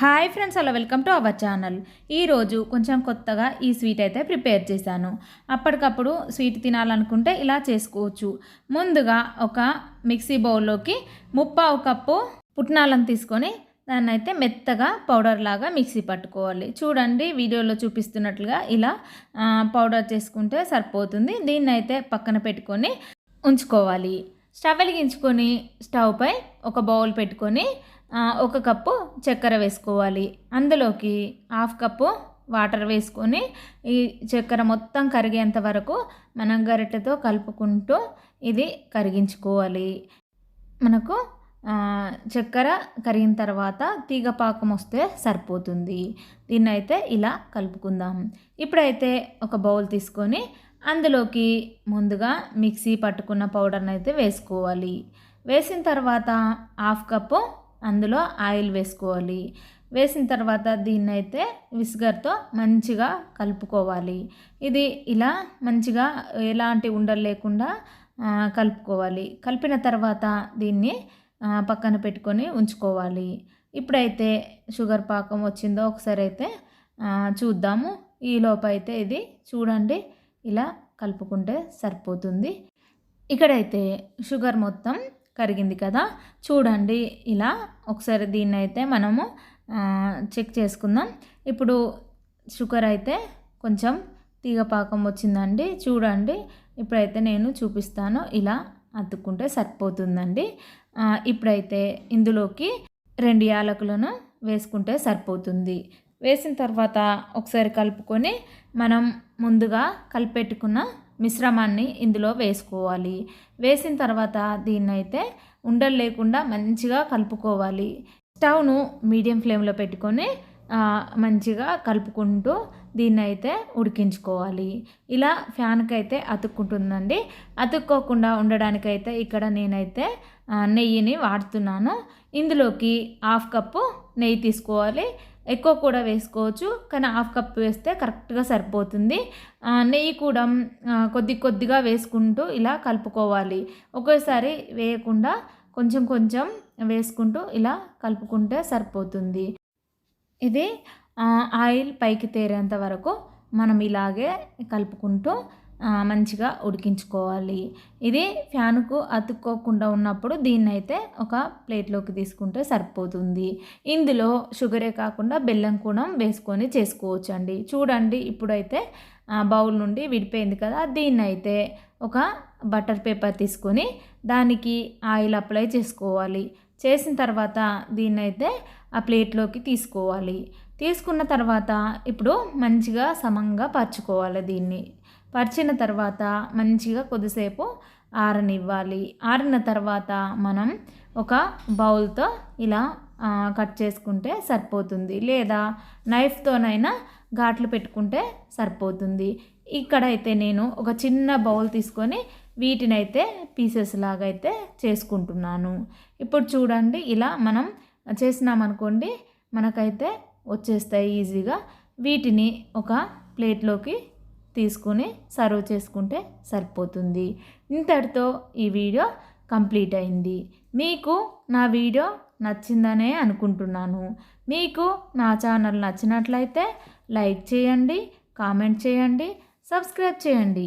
Hi friends అలా welcome to our channel. ఈరోజు కొంచెం కొత్తగా ఈ స్వీట్ అయితే ప్రిపేర్ చేశాను. అప్పటికప్పుడు స్వీట్ తినాలనుకుంటే ఇలా చేసుకోవచ్చు. ముందుగా ఒక మిక్సీ బౌల్లోకి ముప్పావు కప్పు పుట్నాలను తీసుకొని దాన్ని అయితే మెత్తగా పౌడర్ లాగా మిక్సీ పట్టుకోవాలి. చూడండి వీడియోలో చూపిస్తున్నట్లుగా ఇలా పౌడర్ చేసుకుంటే సరిపోతుంది. దీన్ని అయితే పక్కన పెట్టుకొని ఉంచుకోవాలి. స్టవ్ వెలిగించుకొని స్టవ్పై ఒక బౌల్ పెట్టుకొని ఒక కప్పు చక్కెర వేసుకోవాలి. అందులోకి హాఫ్ కప్పు వాటర్ వేసుకొని ఈ చక్కెర మొత్తం కరిగేంత వరకు మనం గరిటెతో కలుపుకుంటూ ఇది కరిగించుకోవాలి. మనకు చక్కెర కరిగిన తర్వాత తీగ పాకం వస్తే సరిపోతుంది. దీన్ని అయితే ఇలా కలుపుకుందాం. ఇప్పుడైతే ఒక బౌల్ తీసుకొని అందులోకి ముందుగా మిక్సీ పట్టుకున్న పౌడర్ని అయితే వేసుకోవాలి. వేసిన తర్వాత హాఫ్ కప్పు అందులో ఆయిల్ వేసుకోవాలి. వేసిన తర్వాత దీన్ని అయితే విస్గర్తో మంచిగా కలుపుకోవాలి. ఇది ఇలా మంచిగా ఎలాంటి ఉండలు లేకుండా కలుపుకోవాలి. కలిపిన తర్వాత దీన్ని పక్కన పెట్టుకొని ఉంచుకోవాలి. ఇప్పుడైతే షుగర్ పాకం వచ్చిందో ఒకసారి అయితే చూద్దాము. ఈ అయితే ఇది చూడండి ఇలా కలుపుకుంటే సరిపోతుంది. ఇక్కడైతే షుగర్ మొత్తం కరిగింది కదా. చూడండి ఇలా ఒకసారి దీన్ని అయితే మనము చెక్ చేసుకుందాం. ఇప్పుడు షుగర్ అయితే కొంచెం తీగ పాకం వచ్చిందండి. చూడండి ఇప్పుడైతే నేను చూపిస్తాను. ఇలా అతుక్కుంటే సరిపోతుందండి. ఇప్పుడైతే ఇందులోకి రెండు యాలకులను వేసుకుంటే సరిపోతుంది. వేసిన తర్వాత ఒకసారి కలుపుకొని మనం ముందుగా కలిపెట్టుకున్న మిశ్రమాన్ని ఇందులో వేసుకోవాలి. వేసిన తర్వాత దీన్ని అయితే ఉండలు లేకుండా మంచిగా కలుపుకోవాలి. స్టవ్ను మీడియం ఫ్లేమ్లో పెట్టుకొని మంచిగా కలుపుకుంటూ దీన్ని అయితే ఉడికించుకోవాలి. ఇలా ఫ్యాన్కి అయితే అతుక్కుంటుందండి. అతుక్కోకుండా ఉండడానికైతే ఇక్కడ నేనైతే నెయ్యిని వాడుతున్నాను. ఇందులోకి హాఫ్ కప్పు నెయ్యి తీసుకోవాలి. ఎక్కువ కూడా వేసుకోవచ్చు. కానీ హాఫ్ కప్ వేస్తే కరెక్ట్గా సరిపోతుంది. నెయ్యి కూడా కొద్ది కొద్దిగా వేసుకుంటూ ఇలా కలుపుకోవాలి. ఒకేసారి వేయకుండా కొంచెం కొంచెం వేసుకుంటూ ఇలా కలుపుకుంటే సరిపోతుంది. ఇది ఆయిల్ పైకి తేరేంత వరకు మనం ఇలాగే కలుపుకుంటూ మంచిగా ఉడికించుకోవాలి. ఇది ఫ్యాన్కు అతుక్కోకుండా ఉన్నప్పుడు దీన్ని అయితే ఒక ప్లేట్లోకి తీసుకుంటే సరిపోతుంది. ఇందులో షుగరే కాకుండా బెల్లం కూడా వేసుకొని చేసుకోవచ్చు అండి చూడండి ఇప్పుడైతే బౌల్ నుండి విడిపోయింది కదా దీన్ని అయితే ఒక బటర్ పేపర్ తీసుకొని దానికి ఆయిల్ అప్లై చేసుకోవాలి. చేసిన తర్వాత దీన్నైతే ఆ ప్లేట్లోకి తీసుకోవాలి. తీసుకున్న తర్వాత ఇప్పుడు మంచిగా సమంగా పరచుకోవాలి దీన్ని. పరిచిన తర్వాత మంచిగా కొద్దిసేపు ఆరనివ్వాలి. ఆరిన తర్వాత మనం ఒక బౌల్తో ఇలా కట్ చేసుకుంటే సరిపోతుంది. లేదా నైఫ్తోనైనా ఘాట్లు పెట్టుకుంటే సరిపోతుంది. ఇక్కడైతే నేను ఒక చిన్న బౌల్ తీసుకొని వీటినైతే పీసెస్ లాగా అయితే చేసుకుంటున్నాను. ఇప్పుడు చూడండి ఇలా మనం చేసినామనుకోండి మనకైతే వచ్చేస్తాయి ఈజీగా. వీటిని ఒక ప్లేట్లోకి తీసుకొని సర్వ్ చేసుకుంటే సరిపోతుంది. ఇంతటితో ఈ వీడియో కంప్లీట్ అయింది. మీకు నా వీడియో నచ్చిందనే అనుకుంటున్నాను. మీకు నా ఛానల్ నచ్చినట్లయితే లైక్ చేయండి కామెంట్ చేయండి సబ్స్క్రైబ్ చేయండి.